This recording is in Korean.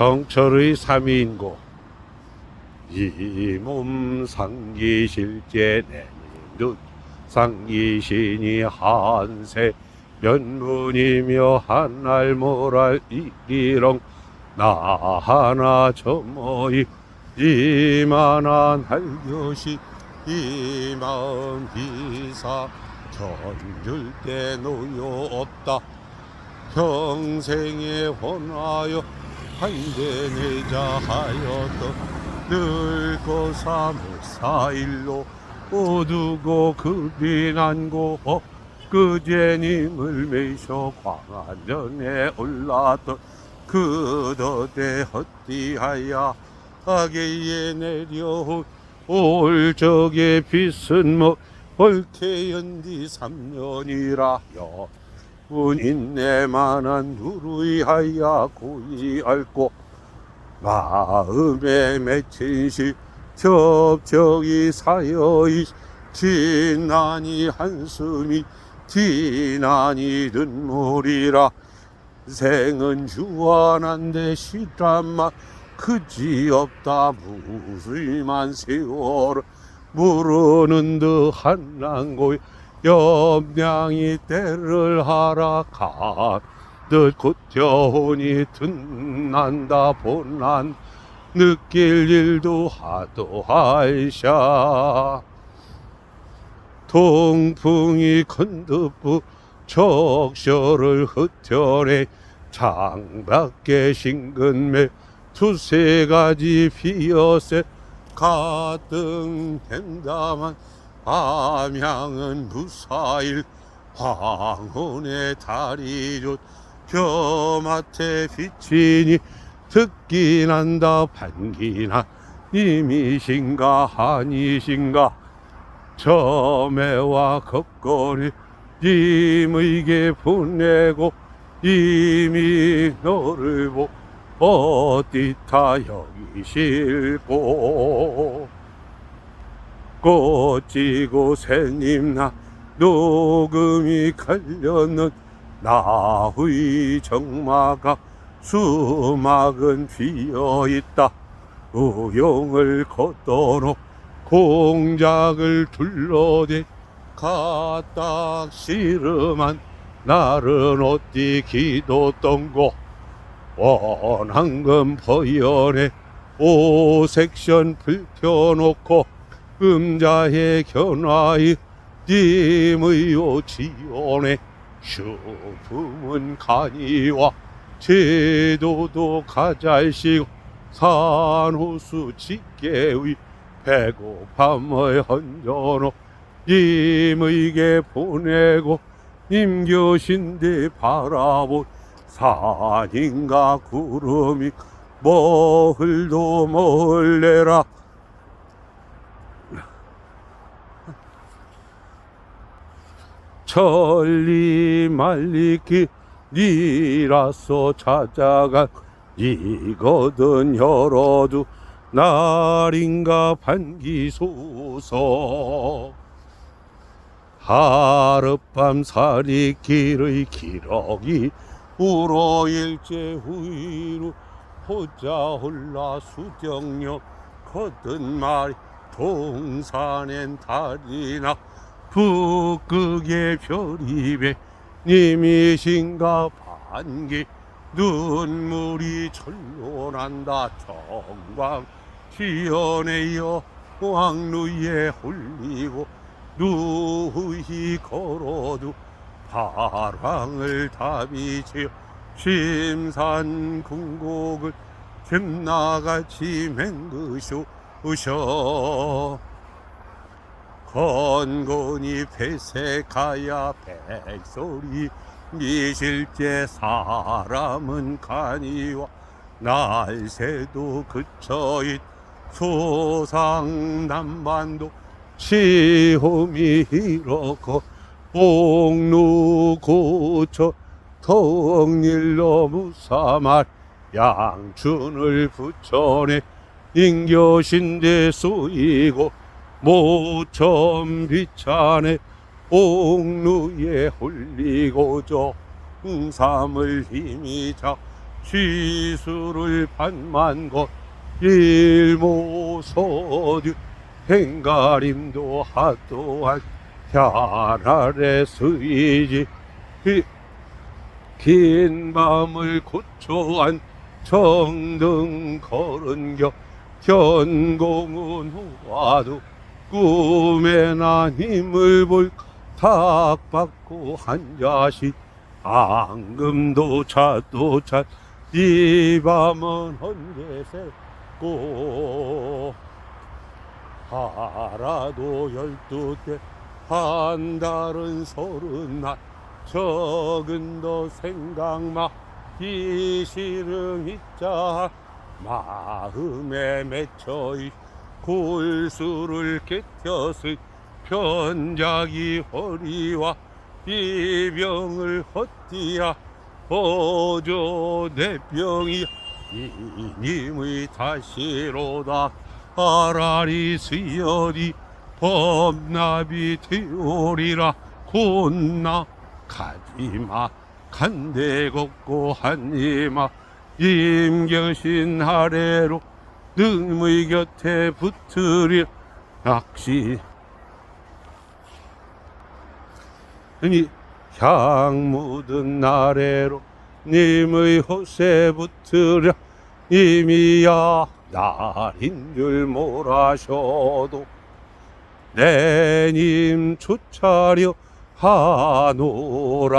정철의 삼인고 이 몸 상기실제 내눈 상기신이 한세 면문이며 한날 모랄 이기렁 나 하나 저모이 이만한 할교시 이 마음 비사 전줄 때 노요 없다. 평생에 혼하여 하였던 늙고 사무사일로 오두고 급이난고 그제님을 매셔 광안전에 올랐던 그 덫에 헛디하야 악에 내려온 올 적의 빛은 뭐 벌케 연디 삼년이라 여 분 인내만한 누루이하야 고이 앓고 마음에 맺힌 시 접적이 사여이 진난이 한숨이 티난이 눈물이라 생은 주안한데 시람마 그지 없다 무수만 세월 모르는 듯 한랑고 염량이 때를 하락한 듯 곧겨오니 든난다 본난 느낄 일도 하도 하이샤. 통풍이 건드부 적셔를 흩어내 창밖에 신근매 두세 가지 피어세 가등 횡담한 암양은 무사일 황혼의 달이 좋 벼맡에 비치니 듣기 난다 반기나 님이신가 아니신가 점에와 겉거리 님에게 보내고 이미 너를 보 어디타 여기 실고 꽃지고 새님나 녹음이 갈려는 나의 정마가 수막은 비어있다. 우용을 걷도록 공작을 둘러대 가딱 씨름한 날은 어디 기도 떤고 원앙금 버연에 오색션 불펴놓고 음자의 견화이 님의 오지원에 슈품은 간이와 제도도 가잘시고 산호수 직계의 배고픔을 헌전호 님에게 보내고 님 교신데 바라본 산인가 구름이 멀도 멀래라 천리 말리기 니라서 찾아간 이거든 열어두 날인가 반기소서. 하룻밤 살이 길의 기러기 울어일제 후이루 호자 홀라 수정역 거든 말이 동산엔 달이나 북극의 별이배 님이신가 반기 눈물이 절로 난다. 정광 지연에여 왕루에 홀리고 누이 걸어도 파랑을 다비치어 심산 궁곡을 잼나같이 맹그쇼 으셔 건곤이 배색하야 백소리 미실제 사람은 간이와 날새도 그쳐잇 소상남반도 시험이 이렇고 옥루 고쳐 통일로 무사말 양춘을 붙여내 인교신대 쏘이고 모천 비찬에 옥루에 홀리고저 홍삼을 힘이 자 시수를 반만고 일모서주 행가림도 하도한 혈아래 스이지. 이- 긴 밤을 고초한 정등 걸은 겨 견공은 후와도 꿈에 난 힘을 볼 탁받고 한 자식 앙금도 차도 차이 밤은 언제 새고? 하라도 열두 때한 달은 서른 날 적은 더 생각마 이 시름 있자 마음에 맺혀이 골수를 깨뜨었을 편작이 허리와 이 병을 헛디야 어저 내 병이 이님의 다시로다. 아라리 수여디 범납이 되오리라. 곧나 가지마. 간대 걷고 한이마. 임경신 아래로 능의 곁에 붙으리 낚시. 아니 향 묻은 아래로 님의 호세 붙으려 님이야 날인 줄 몰아셔도 내님 추차려 하노라